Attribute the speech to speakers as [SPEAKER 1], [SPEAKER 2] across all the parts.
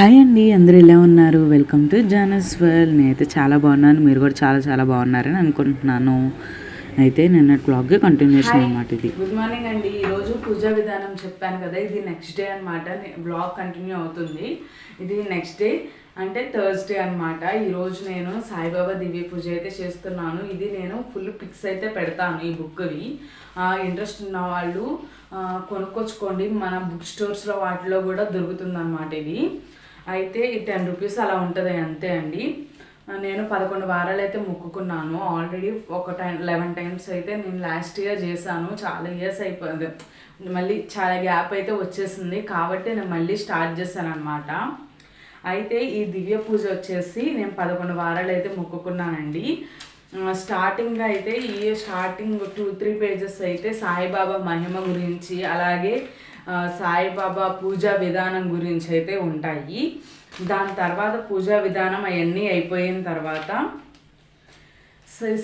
[SPEAKER 1] Hi అండి అందరూ ఎలా ఉన్నారు? వెల్కమ్ టు జానస్ వరల్డ్ నేనైతే చాలా బాగున్నాను. మీరు కూడా చాలా చాలా బాగున్నారని అనుకుంటున్నాను. అయితే నిన్నటి బ్లాగ్ కంటిన్యూషన్ అనమాట ఇది.
[SPEAKER 2] గుడ్ మార్నింగ్ అండి. ఈరోజు పూజా విధానం చెప్పాను కదా ఇది నెక్స్ట్ డే అనమాట బ్లాగ్ కంటిన్యూ అవుతుంది. ఇది నెక్స్ట్ డే అంటే థర్స్డే అనమాట ఈరోజు నేను సాయిబాబా దివ్య పూజ అయితే చేస్తున్నాను. ఇది నేను ఫుల్ పిక్స్ అయితే పెడతాను ఈ బుక్వి ఇంట్రెస్ట్ ఉన్న వాళ్ళు కొనుక్కొచ్చుకోండి. మన బుక్ స్టోర్స్లో వాటిలో కూడా దొరుకుతుంది అనమాట ఇది అయితే ఈ టెన్ రూపీస్ అలా ఉంటుంది అంతే అండి. నేను పదకొండు వారాలు అయితే మొక్కుకున్నాను. ఆల్రెడీ ఒక టైం లెవెన్ టైమ్స్ అయితే నేను లాస్ట్ ఇయర్ చేశాను. చాలా ఇయర్స్ అయిపోయింది. మళ్ళీ చాలా గ్యాప్ అయితే వచ్చేసింది. కాబట్టి నేను మళ్ళీ స్టార్ట్ చేశాను అనమాట అయితే ఈ దివ్య పూజ వచ్చేసి నేను పదకొండు వారాలు అయితే మొక్కుకున్నానండి స్టార్టింగ్ అయితే ఈ స్టార్టింగ్ టూ త్రీ పేజెస్ అయితే సాయిబాబా మహిమ గురించి అలాగే సాయిబాబా పూజా విధానం గురించి అయితే ఉంటాయి. దాని తర్వాత పూజా విధానం అవన్నీ అయిపోయిన తర్వాత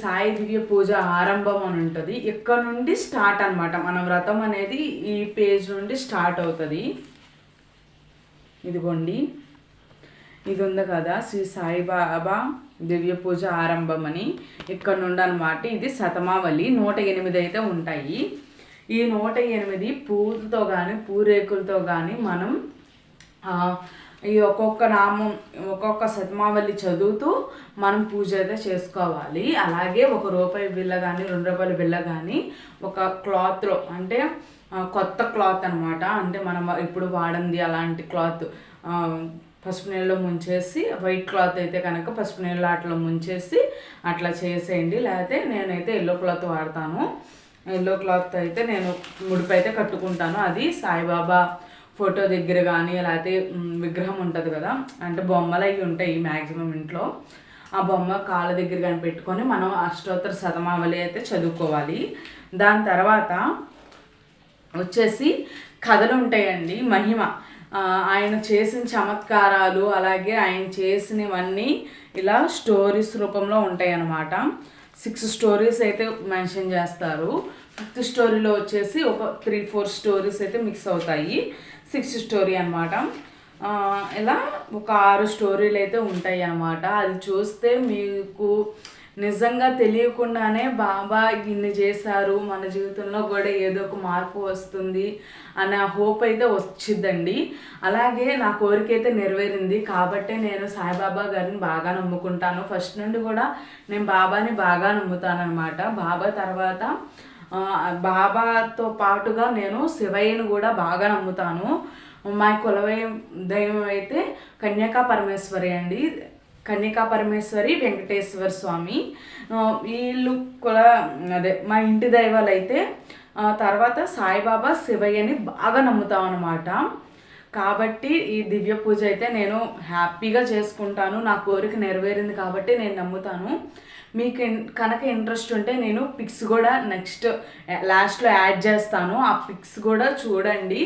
[SPEAKER 2] సాయి దివ్య పూజ ఆరంభం అని ఉంటుంది. ఇక్కడ నుండి స్టార్ట్ అనమాట మన వ్రతం అనేది ఈ పేజ్ నుండి స్టార్ట్ అవుతుంది. ఇదిగోండి. ఇది ఉంది కదా శ్రీ సాయిబాబా దివ్య పూజ ఆరంభం అని ఇక్కడ నుండి అనమాట ఇది శతమావళి. నూట ఎనిమిది అయితే ఉంటాయి. ఈ నూట ఎనిమిది పూలతో కానీ పూరేకులతో కానీ మనం ఈ ఒక్కొక్క నామం ఒక్కొక్క శతమావళి చదువుతూ మనం పూజ అయితే చేసుకోవాలి. అలాగే ఒక రూపాయి బిల్ల కానీ రెండు రూపాయల బిల్ల కానీ ఒక క్లాత్లో అంటే కొత్త క్లాత్ అనమాట అంటే మనం ఇప్పుడు వాడింది అలాంటి క్లాత్ పసుపు నీళ్ళలో ముంచేసి వైట్ క్లాత్ అయితే కనుక పసుపు నీళ్ళ అట్లా ముంచేసి అట్లా చేసేయండి. లేకపోతే నేనైతే ఎల్లో క్లాత్ వాడతాను. ఎల్లో క్లాత్ అయితే నేను ముడిపై అయితే కట్టుకుంటాను. అది సాయిబాబా ఫోటో దగ్గర కానీ లేకపోతే విగ్రహం ఉంటుంది కదా అంటే బొమ్మలు అవి ఉంటాయి మ్యాక్సిమం ఇంట్లో. ఆ బొమ్మ కాళ్ళ దగ్గర కానీ పెట్టుకొని మనం అష్టోత్తర శతమావళి అయితే చదువుకోవాలి. దాని తర్వాత వచ్చేసి కథలు ఉంటాయండి. మహిమ. ఆయన చేసిన చమత్కారాలు అలాగే ఆయన చేసినవన్నీ ఇలా స్టోరీస్ రూపంలో ఉంటాయి అన్నమాట సిక్స్ స్టోరీస్ అయితే మెన్షన్ చేస్తారు. ఫిఫ్త్ స్టోరీలో వచ్చేసి ఒక త్రీ ఫోర్ స్టోరీస్ అయితే మిక్స్ అవుతాయి. సిక్స్త్ స్టోరీ అనమాట ఇలా ఒక ఆరు స్టోరీలు అయితే ఉంటాయి అన్నమాట. అది చూస్తే మీకు నిజంగా తెలియకుండానే బాబా ఇన్ని చేశారు మన జీవితంలో కూడా ఏదో ఒక మార్పు వస్తుంది అనే హోప్ అయితే వచ్చిద్దండి. అలాగే నా కోరిక అయితే నెరవేరింది. కాబట్టే నేను సాయిబాబా గారిని బాగా నమ్ముకుంటాను. ఫస్ట్ నుండి కూడా నేను బాబాని బాగా నమ్ముతాను అనమాట బాబా తర్వాత బాబాతో పాటుగా నేను శివయ్యను కూడా బాగా నమ్ముతాను. మా కులవై దైవం అయితే కన్యాకా పరమేశ్వరి అండి. కన్యకా పరమేశ్వరి వెంకటేశ్వర స్వామి. వీళ్ళు కూడా అదే మా ఇంటి దైవాలు అయితే తర్వాత సాయిబాబా శివయ్యని బాగా నమ్ముతాం అనమాట కాబట్టి ఈ దివ్య పూజ అయితే నేను హ్యాపీగా చేసుకుంటాను. నా కోరిక నెరవేరింది కాబట్టి నేను నమ్ముతాను. మీకు కనుక ఇంట్రెస్ట్ ఉంటే నేను పిక్స్ కూడా నెక్స్ట్ లాస్ట్లో యాడ్ చేస్తాను. ఆ పిక్స్ కూడా చూడండి.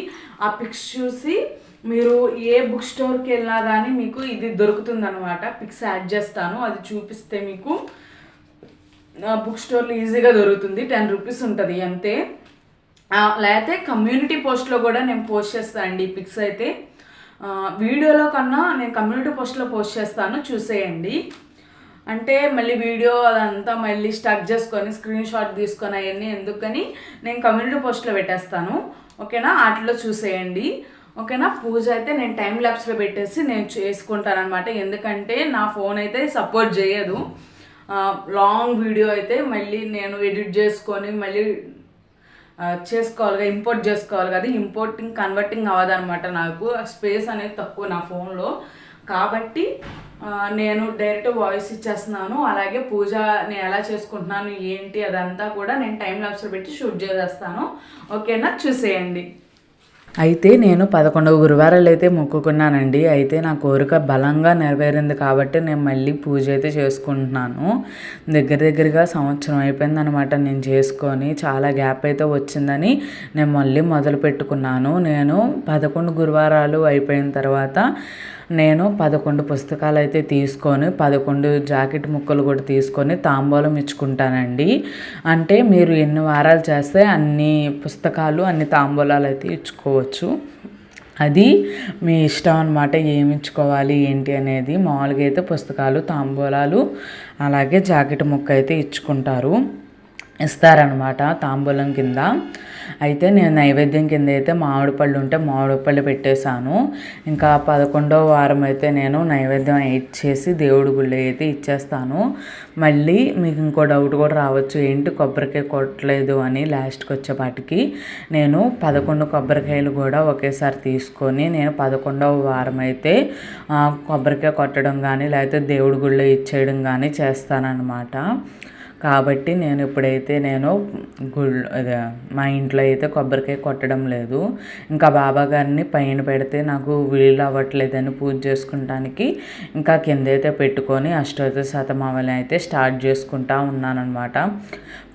[SPEAKER 2] ఆ పిక్స్ చూసి మీరు ఏ బుక్ స్టోర్కి వెళ్ళినా కానీ మీకు ఇది దొరుకుతుంది అనమాట పిక్స్ యాడ్ చేస్తాను. అది చూపిస్తే మీకు బుక్ స్టోర్లో ఈజీగా దొరుకుతుంది. టెన్ రూపీస్ ఉంటుంది అంతే. ఆ, లేకపోతే కమ్యూనిటీ పోస్ట్లో కూడా నేను పోస్ట్ చేస్తాను అండి ఈ పిక్స్ అయితే. వీడియోలో కన్నా నేను కమ్యూనిటీ పోస్ట్లో పోస్ట్ చేస్తాను. చూసేయండి. అంటే మళ్ళీ వీడియో అదంతా మళ్ళీ స్టక్ చేసుకొని స్క్రీన్ షాట్ తీసుకొని అవన్నీ ఎందుకని నేను కమ్యూనిటీ పోస్ట్లో పెట్టేస్తాను. ఓకేనా? వాటిలో చూసేయండి. ఓకేనా? పూజ అయితే నేను టైం ల్యాబ్స్లో పెట్టేసి నేను చేసుకుంటాను అనమాట ఎందుకంటే నా ఫోన్ అయితే సపోర్ట్ చేయదు. లాంగ్ వీడియో అయితే మళ్ళీ నేను ఎడిట్ చేసుకొని మళ్ళీ చేసుకోవాలిగా చేసుకోవాలి కదా ఇంపోర్ట్ చేసుకోవాలి కదా. ఇంపోర్టింగ్ కన్వర్టింగ్ అవ్వదనమాట నాకు. స్పేస్ అనేది తక్కువ నా ఫోన్లో. కాబట్టి నేను డైరెక్ట్ వాయిస్ ఇచ్చేస్తున్నాను. అలాగే పూజ నేను ఎలా చేసుకుంటున్నాను ఏంటి అదంతా కూడా నేను టైం ల్యాబ్స్లో పెట్టి షూట్ చేసేస్తాను. ఓకేనా? చూసేయండి.
[SPEAKER 1] అయితే నేను పదకొండవ గురువారాలు అయితే మొక్కుకున్నానండి. అయితే నా కోరిక బలంగా నెరవేరింది కాబట్టి నేను మళ్ళీ పూజ అయితే చేసుకుంటున్నాను. దగ్గర దగ్గరగా సంవత్సరం అయిపోయింది అనమాట నేను చేసుకొని చాలా గ్యాప్ అయితే వచ్చిందని నేను మళ్ళీ మొదలు పెట్టుకున్నాను నేను పదకొండు గురువారాలు అయిపోయిన తర్వాత నేను పదకొండు పుస్తకాలు అయితే తీసుకొని పదకొండు జాకెట్ ముక్కలు కూడా తీసుకొని తాంబూలం ఇచ్చుకుంటానండి. అంటే మీరు ఎన్ని వారాలు చేస్తే అన్ని పుస్తకాలు అన్ని తాంబూలాలు అయితే ఇచ్చుకోవచ్చు. అది మీ ఇష్టం అనమాట ఏమి ఇచ్చుకోవాలి ఏంటి అనేది. మామూలుగా అయితే పుస్తకాలు తాంబూలాలు అలాగే జాకెట్ ముక్క అయితే ఇచ్చుకుంటారు. ఇస్తారనమాట తాంబూలం కింద. అయితే నేను నైవేద్యం కింద అయితే మామిడి పళ్ళు ఉంటే మామిడి పళ్ళు పెట్టేశాను. ఇంకా పదకొండవ వారం అయితే నేను నైవేద్యం ఇచ్చేసి దేవుడి గుళ్ళు అయితే ఇచ్చేస్తాను. మళ్ళీ మీకు ఇంకో డౌట్ కూడా రావచ్చు ఏంటి కొబ్బరికాయ కొట్టలేదు అని లాస్ట్కి వచ్చేపాటికి. నేను పదకొండు కొబ్బరికాయలు కూడా ఒకేసారి తీసుకొని నేను పదకొండవ వారం అయితే కొబ్బరికాయ కొట్టడం కానీ లేకపోతే దేవుడి గుళ్ళో ఇచ్చేయడం కానీ చేస్తానన్నమాట. కాబట్టి నేను ఇప్పుడైతే నేను గుళ్ళు అదే మా ఇంట్లో అయితే కొబ్బరికాయ కొట్టడం లేదు. ఇంకా బాబా గారిని పైన పెడితే నాకు వీలు అవ్వట్లేదని పూజ చేసుకుంటానికి ఇంకా కింద అయితే పెట్టుకొని అష్టోత్తర శతమావళి అయితే స్టార్ట్ చేసుకుంటా ఉన్నానమాట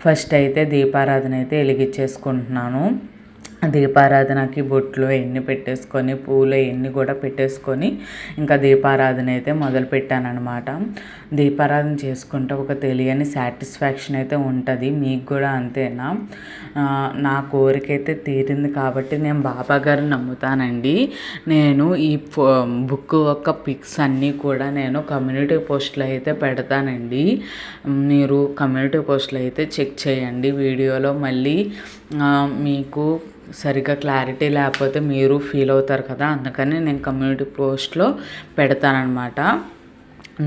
[SPEAKER 1] ఫస్ట్ అయితే దీపారాధన అయితే వెలిగించేసుకుంటున్నాను. దీపారాధనకి బొట్లు ఎన్ని పెట్టేసుకొని పూలు ఎన్ని కూడా పెట్టేసుకొని ఇంకా దీపారాధన అయితే మొదలు పెట్టానమాట దీపారాధన చేసుకుంటే ఒక తెలియని సాటిస్ఫాక్షన్ అయితే ఉంటుంది మీకు కూడా అంతేనా? నా కోరిక అయితే తీరింది కాబట్టి నేను బాబా గారిని నమ్ముతానండి. నేను ఈ బుక్ యొక్క పిక్స్ అన్నీ కూడా నేను కమ్యూనిటీ పోస్ట్లో అయితే పెడతానండి. మీరు కమ్యూనిటీ పోస్ట్లో అయితే చెక్ చేయండి వీడియోలో. మళ్ళీ మీకు సరిగ్గా క్లారిటీ లేకపోతే మీరు ఫీల్ అవుతారు కదా అందుకని నేను కమ్యూనిటీ పోస్ట్లో పెడతానమాట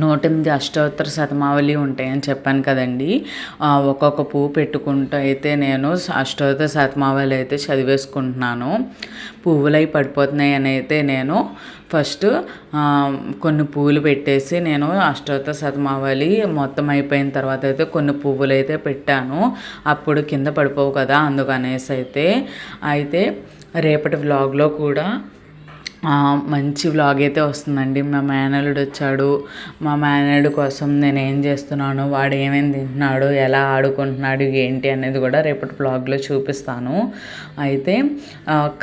[SPEAKER 1] నూట ఎనిమిది అష్టోత్తర శతమావళి ఉంటాయని చెప్పాను కదండి. ఒక్కొక్క పువ్వు పెట్టుకుంటూ అయితే నేను అష్టోత్తర శతమావళి అయితే చదివేసుకుంటున్నాను. పువ్వులు పడిపోతున్నాయి అని అయితే నేను ఫస్ట్ కొన్ని పువ్వులు పెట్టేసి నేను అష్టోత్తర శతమావళి మొత్తం అయిపోయిన తర్వాత అయితే కొన్ని పువ్వులు అయితే పెట్టాను. అప్పుడు కింద పడిపోవు కదా అందుకనేసి అయితే. అయితే రేపటి వ్లాగ్లో కూడా మంచి వ్లాగ్ అయితే వస్తుందండి. మా మేనల్లుడు వచ్చాడు. మా మేనల్లుడు కోసం నేను ఏం చేస్తున్నాను? వాడు ఏమేమి తింటున్నాడు? ఎలా ఆడుకుంటున్నాడు? ఏంటి అనేది కూడా రేపటి వ్లాగ్లో చూపిస్తాను. అయితే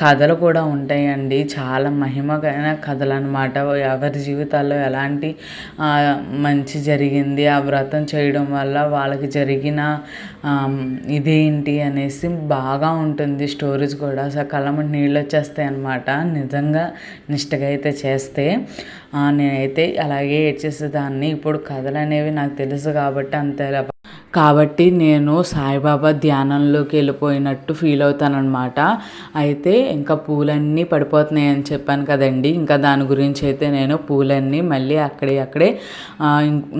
[SPEAKER 1] కథలు కూడా ఉంటాయండి. చాలా మహిమకైన కథలు అనమాట ఎవరి జీవితాల్లో ఎలాంటి మంచి జరిగింది ఆ వ్రతం చేయడం వల్ల వాళ్ళకి జరిగిన ఇదేంటి అనేసి బాగా ఉంటుంది. స్టోరీస్ కూడా అసలు కళ్ళ నీళ్ళు వచ్చేస్తాయి అనమాట నిజంగా నిష్టగా అయితే చేస్తే నేనైతే అలాగే ఏడ్చేసేదాన్ని ఇప్పుడు కథలు అనేవి నాకు తెలుసు కాబట్టి అంత కాబట్టి నేను సాయిబాబా ధ్యానంలోకి వెళ్ళిపోయినట్టు ఫీల్ అవుతానమాట అయితే ఇంకా పూలన్నీ పడిపోతున్నాయి అని చెప్పాను కదండి. ఇంకా దాని గురించి అయితే నేను పూలన్నీ మళ్ళీ అక్కడే అక్కడే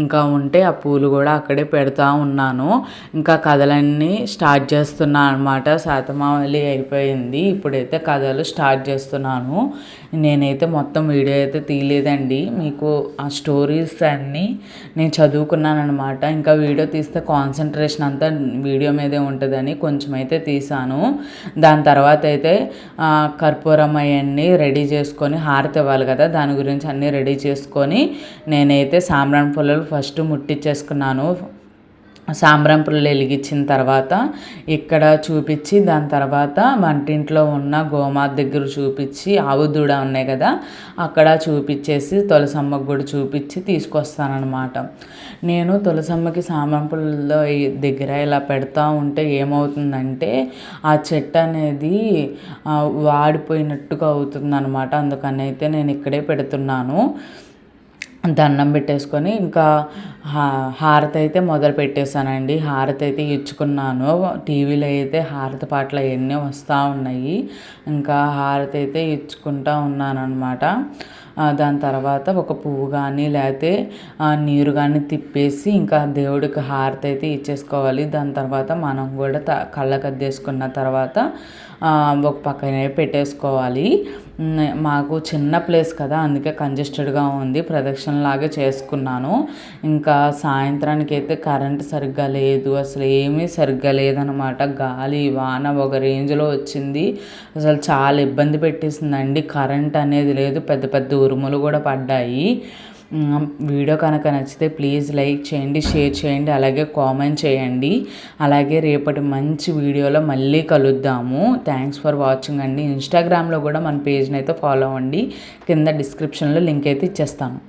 [SPEAKER 1] ఇంకా ఉంటే ఆ పూలు కూడా అక్కడే పెడతా ఉన్నాను. ఇంకా కథలన్నీ స్టార్ట్ చేస్తున్నాను అనమాట శాతమావళి అయిపోయింది. ఇప్పుడైతే కథలు స్టార్ట్ చేస్తున్నాను. నేనైతే మొత్తం వీడియో అయితే తీయలేదండి. మీకు ఆ స్టోరీస్ అన్నీ నేను చదువుకున్నాను అనమాట ఇంకా వీడియో తీస్తే కాన్ కాన్సన్ట్రేషన్ అంతా వీడియో మీదే ఉంటుందని కొంచెం అయితే తీసాను. దాని తర్వాత అయితే కర్పూరం అవన్నీ రెడీ చేసుకొని హారతి ఇవ్వాలి కదా దాని గురించి అన్నీ రెడీ చేసుకొని నేనైతే సాంబ్రాన్ పుల్లలు ఫస్ట్ ముట్టించేసుకున్నాను సాంబ్రాంపులు వెలిగించిన తర్వాత ఇక్కడ చూపించి దాని తర్వాత వంటింట్లో ఉన్న గోమాత దగ్గర చూపించి ఆవు దూడ ఉన్నాయి కదా అక్కడ చూపించేసి తులసమ్మకు కూడా చూపించి తీసుకొస్తానమాట నేను తులసమ్మకి సాంబ్రాంపులలో దగ్గర ఇలా పెడతా ఉంటే ఏమవుతుందంటే ఆ చెట్టు అనేది వాడిపోయినట్టుగా అవుతుంది అనమాట అందుకని అయితే నేను ఇక్కడే పెడుతున్నాను. దండం పెట్టేసుకొని ఇంకా హారతి అయితే మొదలు పెట్టేశానండి. హారతి అయితే ఇచ్చుకున్నాను. టీవీలో అయితే హారతి పాటలు అవన్నీ వస్తూ ఉన్నాయి. ఇంకా హారతి అయితే ఇచ్చుకుంటూ ఉన్నాను అనమాట దాని తర్వాత ఒక పువ్వు కానీ లేకపోతే నీరు కానీ తిప్పేసి ఇంకా దేవుడికి హారతి అయితే ఇచ్చేసుకోవాలి. దాని తర్వాత మనం కూడా త కళ్ళకు అద్దేసుకున్న తర్వాత ఒక పక్కనే పెట్టేసుకోవాలి. మాకు చిన్న ప్లేస్ కదా అందుకే కంజెస్టెడ్గా ఉంది. ప్రదక్షిణలాగా చేసుకున్నాను. ఇంకా సాయంత్రానికి అయితే కరెంట్ సరిగ్గా లేదు. అసలు ఏమీ సరిగ్గా లేదనమాట. గాలి వాన ఒక రేంజ్లో వచ్చింది. అసలు చాలా ఇబ్బంది పెట్టేసిందండి. కరెంట్ అనేది లేదు. పెద్ద పెద్ద ఉరుములు కూడా పడ్డాయి. వీడియో కనుక నచ్చితే ప్లీజ్ లైక్ చేయండి షేర్ చేయండి అలాగే కామెంట్ చేయండి. అలాగే రేపటి మంచి వీడియోలో మళ్ళీ కలుద్దాము. థ్యాంక్స్ ఫర్ వాచింగ్ అండి. ఇన్స్టాగ్రామ్లో కూడా మన పేజ్ని అయితే ఫాలో అవ్వండి. కింద డిస్క్రిప్షన్లో లింక్ అయితే ఇచ్చేస్తాను.